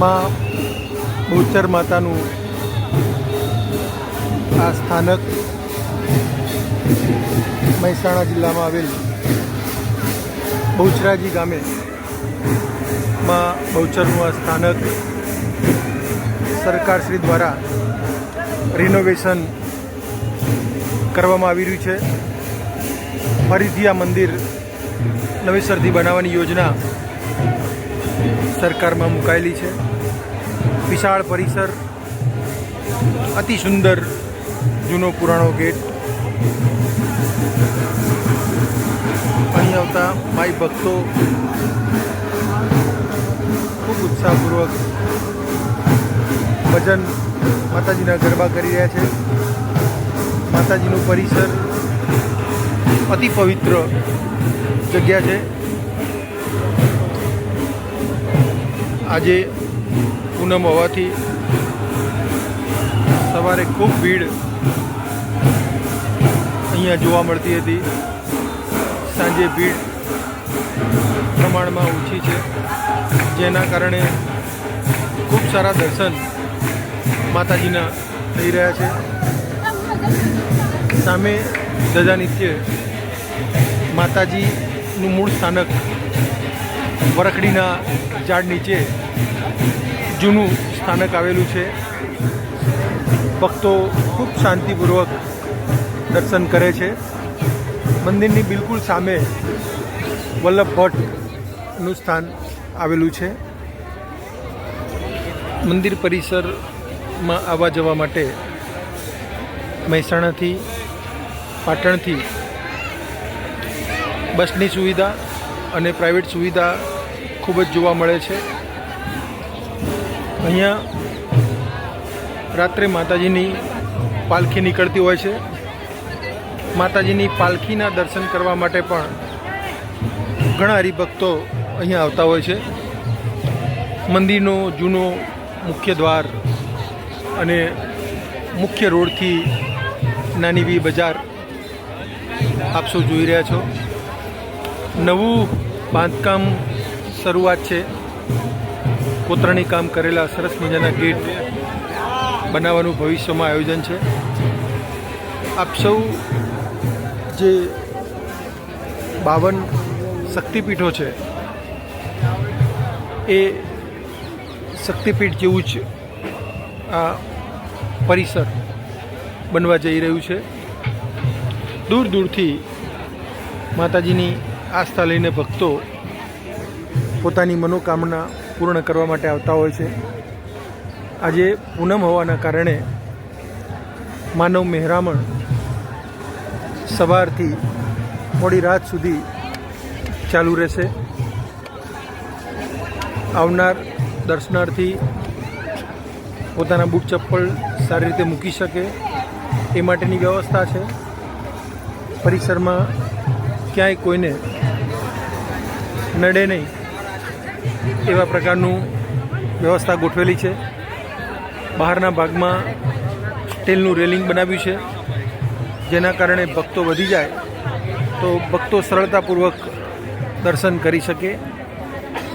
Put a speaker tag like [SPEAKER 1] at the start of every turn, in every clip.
[SPEAKER 1] માં બહુચર માતાનું આ સ્થાનક મહેસાણા જિલ્લામાં આવેલ બહુચરાજી ગામે માં બહુચરનું આ સ્થાનક સરકારશ્રી દ્વારા રિનોવેશન કરવામાં આવી રહ્યું છે. ફરીથી આ મંદિર નવેસરથી બનાવવાની યોજના સરકારમાં મુકાયેલી છે. વિશાળ પરિસર, અતિ સુંદર જૂનો પુરાણો ગેટ. અહીં આવતા માઈ ભક્તો ખૂબ ઉત્સાહપૂર્વક ભજન માતાજીના ગરબા કરી રહ્યા છે. માતાજીનું પરિસર અતિ પવિત્ર જગ્યા છે. આજે પૂનમ હોવાથી સવારે ખૂબ ભીડ અહીંયા જોવા મળતી હતી. સાંજે ભીડ પ્રમાણમાં ઓછી છે. જેના કારણે ખૂબ સારા દર્શન માતાજીના થઈ રહ્યા છે. સામે ધજા નિત્ય માતાજીનું મૂળ સ્થાનક વરખડીના ઝાડ નીચે જૂનું સ્થાનક આવેલું છે. ભક્તો ખૂબ શાંતિપૂર્વક દર્શન કરે છે. મંદિરની બિલકુલ સામે વલ્લભ ભટ્ટનું સ્થાન આવેલું છે. મંદિર પરિસરમાં આવવા જવા માટે મહેસાણાથી, પાટણથી બસની સુવિધા અને પ્રાઇવેટ સુવિધા ખૂબ જ જોવા મળે છે. અહીંયા રાત્રે માતાજીની પાલખી નીકળતી હોય છે. માતાજીની પાલખીના દર્શન કરવા માટે પણ ઘણા હરિભક્તો અહીંયા આવતા હોય છે. મંદિરનો જૂનો મુખ્ય દ્વાર અને મુખ્ય રોડથી નાની બી બજાર આપ સૌ જોઈ રહ્યા છો. નવું બાંધકામ શરૂઆત છે. કોતરણી કામ કરેલા સરસ મજાના ગેટ બનાવવાનું ભવિષ્યમાં આયોજન છે. આપ સૌ જે બાવન શક્તિપીઠો છે, એ શક્તિપીઠ જેવું જ આ પરિસર બનવા જઈ રહ્યું છે. દૂર દૂરથી માતાજીની આસ્થા લઈને ભક્તો પોતાની મનોકામના પૂર્ણ કરવા માટે આવતા હોય છે. આજે પૂનમ હોવાના કારણે માનવ મહેરામણ સવારથી મોડી રાત સુધી ચાલુ રહેશે. આવનાર દર્શનાર્થી પોતાના બૂટ ચપ્પલ સારી રીતે મૂકી શકે એ માટેની વ્યવસ્થા છે. પરિસરમાં ક્યાંય કોઈને નડે નહીં. એવા પ્રકારનું વ્યવસ્થા ગોઠવેલી છે. બહારના ભાગમાં સ્ટીલનું રેલિંગ બનાવ્યું છે. જેના કારણે ભક્તો વધી જાય તો ભક્તો સરળતાપૂર્વક દર્શન કરી શકે.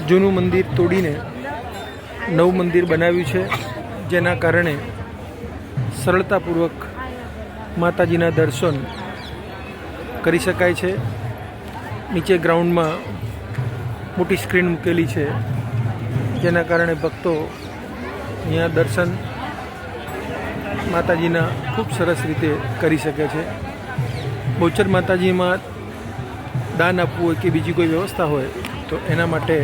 [SPEAKER 1] જૂનું મંદિર તોડીને નવું મંદિર બનાવ્યું છે. જેના કારણે સરળતાપૂર્વક માતાજીના દર્શન કરી શકાય છે. નીચે ગ્રાઉન્ડમાં મોટી સ્ક્રીન મૂકેલી છે. જેના કારણે ભક્તો અહીંયા દર્શન માતાજીના ખૂબ સરસ રીતે કરી શકે છે. બોચર માતાજીમાં દાન આપવું હોય કે બીજી કોઈ વ્યવસ્થા હોય, તો એના માટે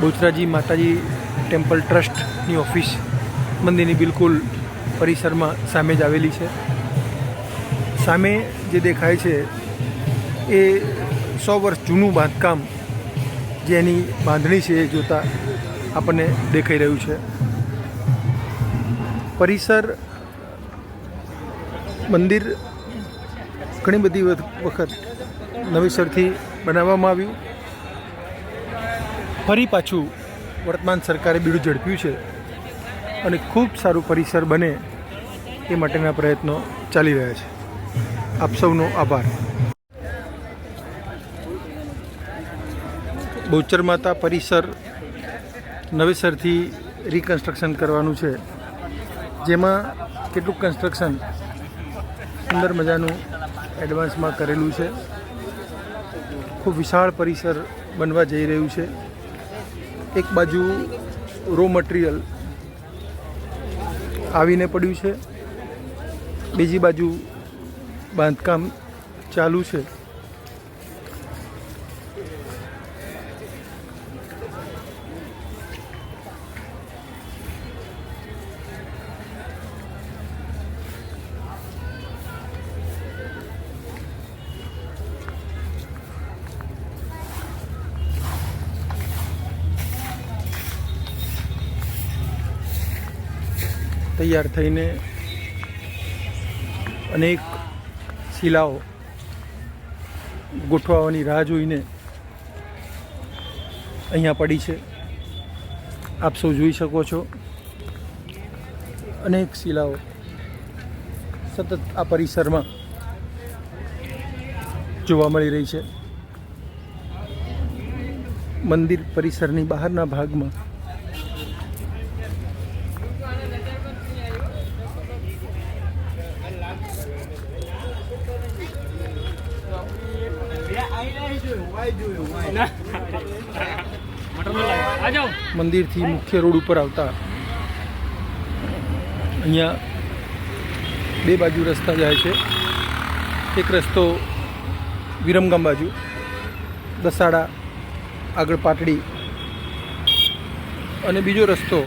[SPEAKER 1] બોચરાજી માતાજી ટેમ્પલ ટ્રસ્ટની ઓફિસ મંદિરની બિલકુલ પરિસરમાં સામે જ આવેલી છે. સામે જે દેખાય છે, એ સો વર્ષ જૂનું બાંધકામ જે એની બાંધણી છે એ જોતાં આપણને દેખાઈ રહ્યું છે. પરિસર, મંદિર ઘણી બધી વખત નવેસરથી બનાવવામાં આવ્યું. ફરી પાછું વર્તમાન સરકારે બીડું ઝડપ્યું છે અને ખૂબ સારું પરિસર બને એ માટેના પ્રયત્નો ચાલી રહ્યા છે. આપ સૌનો આભાર. બહુચર માતા પરિસર નવેસરથી રિકન્સ્ટ્રક્શન કરવાનું છે. જેમાં કેટલુંક કન્સ્ટ્રક્શન સુંદર મજાનું એડવાન્સમાં કરેલું છે. ખૂબ વિશાળ પરિસર બનવા જઈ રહ્યું છે. એક બાજુ રો મટીરિયલ આવીને પડ્યું છે. બીજી બાજુ બાંધકામ ચાલુ છે. તૈયાર થઈને અનેક શિલાઓ ગોઠવાવાની રાહ જોઈને અહીંયા પડી છે. આપ સૌ જોઈ શકો છો. અનેક શિલાઓ સતત આ પરિસરમાં જોવા મળી રહી છે. મંદિર પરિસરની બહારના ભાગમાં
[SPEAKER 2] આ જાઓ
[SPEAKER 1] મંદિરથી મુખ્ય રોડ ઉપર આવતા અહીંયા બે બાજુ રસ્તા જાય છે. એક રસ્તો વિરમગામ બાજુ, દસાડા આગળ પાટડી અને બીજો રસ્તો